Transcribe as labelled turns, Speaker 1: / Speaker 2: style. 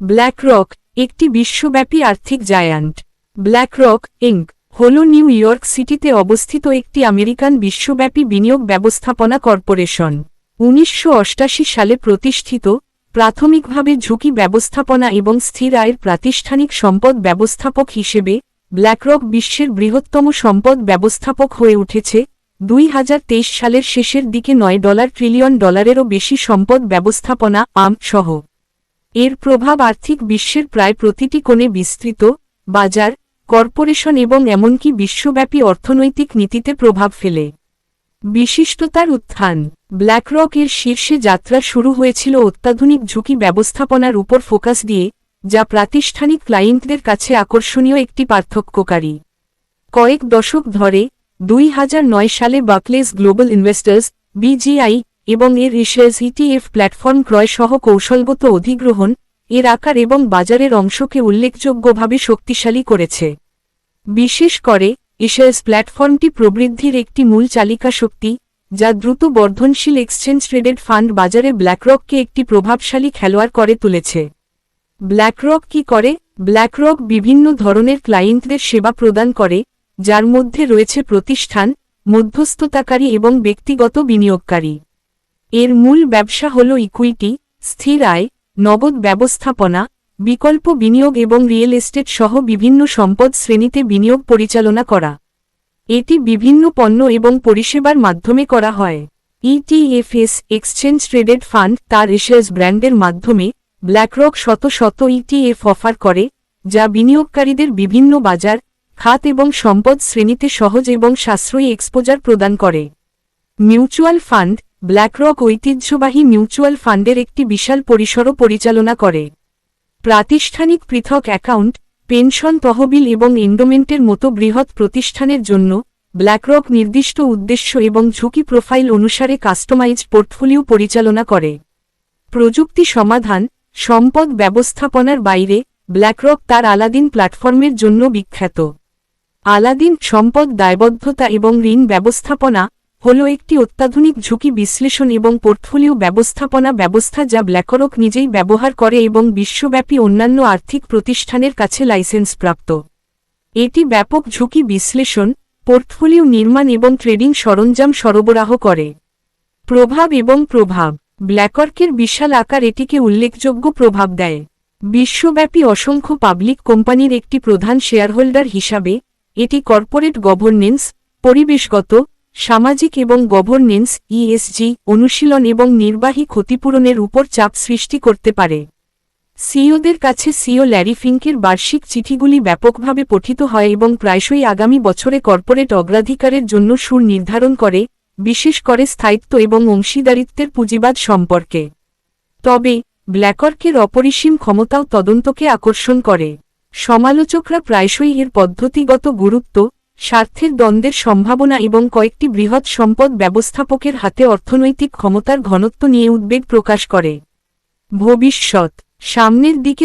Speaker 1: BlackRock একটি বিশ্বব্যাপী আর্থিক জায়ান্ট। ব্ল্যাকরক ইঙ্ক হল নিউ ইয়র্ক সিটিতে অবস্থিত একটি আমেরিকান বিশ্বব্যাপী বিনিয়োগ ব্যবস্থাপনা কর্পোরেশন। উনিশশো সালে প্রতিষ্ঠিত, প্রাথমিকভাবে ঝুঁকি ব্যবস্থাপনা এবং স্থির আয়ের প্রাতিষ্ঠানিক সম্পদ ব্যবস্থাপক হিসেবে ব্ল্যাকরক বিশ্বের বৃহত্তম সম্পদ ব্যবস্থাপক হয়ে উঠেছে। দুই হাজার তেইশ সালের শেষের দিকে নয় ডলার ট্রিলিয়ন ডলারেরও বেশি সম্পদ ব্যবস্থাপনা, আম, সহ এর প্রভাব আর্থিক বিশ্বের প্রায় প্রতিটি কোণে বিস্তৃত, বাজার, কর্পোরেশন এবং এমনকি বিশ্বব্যাপী অর্থনৈতিক নীতিতে প্রভাব ফেলে। বিশিষ্টতার উত্থান। ব্ল্যাকরক এর শীর্ষে যাত্রা শুরু হয়েছিল অত্যাধুনিক ঝুঁকি ব্যবস্থাপনার উপর ফোকাস দিয়ে, যা প্রাতিষ্ঠানিক ক্লায়েন্টদের কাছে আকর্ষণীয় একটি পার্থক্যকারী। কয়েক দশক ধরে, দুই হাজার নয় সালে বাকলেস গ্লোবাল ইনভেস্টার্স, বিজিআই এবং এর রিসেস ইটিএফ প্ল্যাটফর্ম ক্রয় সহ কৌশলগত অধিগ্রহণ, এর আকার এবং বাজারের অংশকে উল্লেখযোগ্যভাবে শক্তিশালী করেছে। বিশেষ করে ইশেস প্ল্যাটফর্মটি প্রবৃদ্ধির একটি মূল চালিকা শক্তি, যা দ্রুত বর্ধনশীল এক্সচেঞ্জ ট্রেডেড ফান্ড বাজারে ব্ল্যাকরককে একটি প্রভাবশালী খেলোয়াড় করে তুলেছে। ব্ল্যাকরক কি করে? ব্ল্যাকরক বিভিন্ন ধরনের ক্লায়েন্টদের সেবা প্রদান করে, যার মধ্যে রয়েছে প্রতিষ্ঠান, মধ্যস্থতাকারী এবং ব্যক্তিগত বিনিয়োগকারী। এর মূল ব্যবসা হল ইকুইটি স্থির আয়, নগদ ব্যবস্থাপনা, বিকল্প বিনিয়োগ এবং রিয়েল এস্টেট সহ বিভিন্ন সম্পদ শ্রেণীতে বিনিয়োগ পরিচালনা করা। এটি বিভিন্ন পণ্য এবং পরিষেবার মাধ্যমে করা হয়। ইটিএফএস এক্সচেঞ্জ ট্রেডেড ফান্ড তার এশিয়াস ব্র্যান্ডের মাধ্যমে ব্ল্যাকরক শত শত ইটিএফ অফার করে, যা বিনিয়োগকারীদের বিভিন্ন বাজার, খাত এবং সম্পদ শ্রেণীতে সহজ এবং সাশ্রয়ী এক্সপোজার প্রদান করে। মিউচুয়াল ফান্ড ব্ল্যাকরক ঐতিহ্যবাহী মিউচুয়াল ফান্ডের একটি বিশাল পরিসরও পরিচালনা করে। প্রাতিষ্ঠানিক পৃথক অ্যাকাউন্ট, পেনশন তহবিল এবং এন্ডোমেন্টের মতো বৃহৎ প্রতিষ্ঠানের জন্য ব্ল্যাকরক নির্দিষ্ট উদ্দেশ্য এবং ঝুঁকি প্রোফাইল অনুসারে কাস্টমাইজড পোর্টফোলিও পরিচালনা করে। প্রযুক্তি সমাধান, সম্পদ ব্যবস্থাপনার বাইরে ব্ল্যাকরক তার আলাদিন প্ল্যাটফর্মের জন্য বিখ্যাত। আলাদিন সম্পদ দায়বদ্ধতা এবং ঋণ ব্যবস্থাপনা হল একটি অত্যাধুনিক ঝুঁকি বিশ্লেষণ এবং পোর্টফোলিও ব্যবস্থাপনা ব্যবস্থা যা ব্ল্যাকরক নিজেই ব্যবহার করে এবং বিশ্বব্যাপী অন্যান্য আর্থিক প্রতিষ্ঠানের কাছে লাইসেন্সপ্রাপ্ত। এটি ব্যাপক ঝুঁকি বিশ্লেষণ, পোর্টফোলিও নির্মাণ এবং ট্রেডিং সরঞ্জাম সরবরাহ করে। প্রভাব এবং প্রভাব। ব্ল্যাকর্কের বিশাল আকার এটিকে উল্লেখযোগ্য প্রভাব দেয়। বিশ্বব্যাপী অসংখ্য পাবলিক কোম্পানির একটি প্রধান শেয়ারহোল্ডার হিসাবে, এটি কর্পোরেট গভর্নেন্স, পরিবেশগত সামাজিক এবং গভর্নেন্স ইএসজি অনুশীলন এবং নির্বাহী ক্ষতিপূরণের উপর চাপ সৃষ্টি করতে পারে। সিওদের কাছে সিও ল্যারি ফিঙ্কের বার্ষিক চিঠিগুলি ব্যাপকভাবে পঠিত হয় এবং প্রায়শই আগামী বছরে কর্পোরেট অগ্রাধিকারের জন্য সুর নির্ধারণ করে, বিশেষ করে স্থায়িত্ব এবং অংশীদারিত্বের পুঁজিবাদ সম্পর্কে। তবে ব্ল্যাকর্কের অপরিসীম ক্ষমতাও তদন্তকে আকর্ষণ করে। সমালোচকরা প্রায়শই এর পদ্ধতিগত গুরুত্ব স্বার্থের দ্বন্দ্বের সম্ভাবনা এবং কয়েকটি বৃহৎ সম্পদ ব্যবস্থাপকের হাতে অর্থনৈতিক ক্ষমতার ঘনত্ব নিয়ে উদ্বেগ প্রকাশ করে। ভবিষ্যৎ। সামনের দিকে